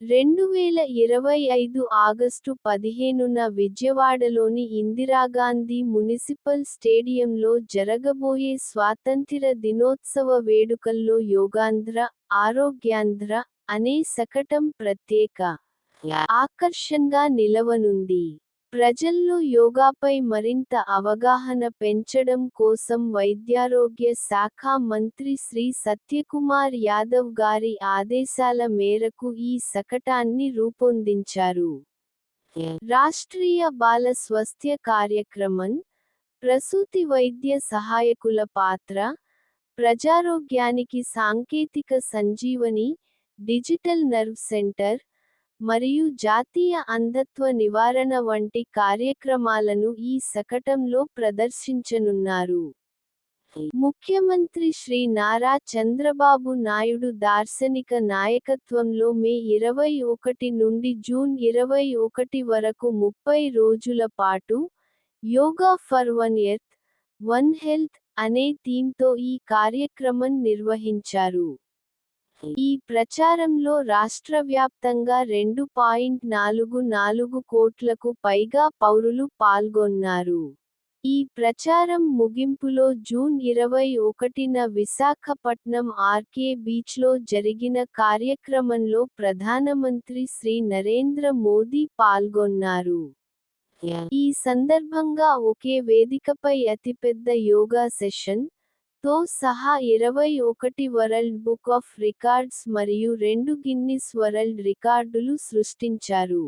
రెండు వేల ఇరవై ఐదు ఆగస్టు పదిహేనున విజయవాడలోని ఇందిరాగాంధీ మునిసిపల్ స్టేడియంలో జరగబోయే స్వాతంత్ర దినోత్సవ వేడుకల్లో యోగాంధ్ర ఆరోగ్యాంధ్ర అనే శకటం ప్రత్యేక ఆకర్షణగా నిలవనుంది. ప్రజల్లో యోగాపై మరింత అవగాహన పెంచడం కోసం వైద్యారోగ్య శాఖ మంత్రి శ్రీ సత్యకుమార్ యాదవ్ గారి ఆదేశాల మేరకు ఈ శకటాన్ని రూపొందించారు. రాష్ట్రీయ బాల స్వస్థ్య కార్యక్రమం ప్రసూతి వైద్య సహాయకుల పాత్ర ప్రజారోగ్యానికి సాంకేతిక సంజీవని డిజిటల్ నర్వ్ సెంటర్ మరియు జాతీయ అంధత్వ నివారణ వంటి కార్యక్రమాలను ఈ శకటంలో ప్రదర్శించనున్నారు. ముఖ్యమంత్రి శ్రీ నారా చంద్రబాబు నాయుడు దార్శనిక నాయకత్వంలో మే ఇరవై ఒకటి నుండి జూన్ ఇరవై ఒకటి వరకు ముప్పై రోజుల పాటు yoga for one earth one health అనే థీమ్తో ఈ కార్యక్రమం నిర్వహించారు. ఈ ప్రచారంలో రాష్ట్ర వ్యాప్తంగా రెండు పాయింట్ నాలుగు నాలుగు కోట్లకు పైగా పౌరులు పాల్గొన్నారు. ఈ ప్రచారం ముగింపులో జూన్ ఇరవై ఒకటిన విశాఖపట్నం ఆర్కే బీచ్లో జరిగిన కార్యక్రమంలో ప్రధానమంత్రి శ్రీ నరేంద్ర మోదీ పాల్గొన్నారు. ఈ సందర్భంగా ఒకే వేదికపై అతిపెద్ద యోగా సెషన్ తో సహా ఇరవై ఒకటి వరల్డ్ బుక్ ఆఫ్ రికార్డ్స్ మరియు రెండు గిన్నిస్ వరల్డ్ రికార్డులు సృష్టించారు.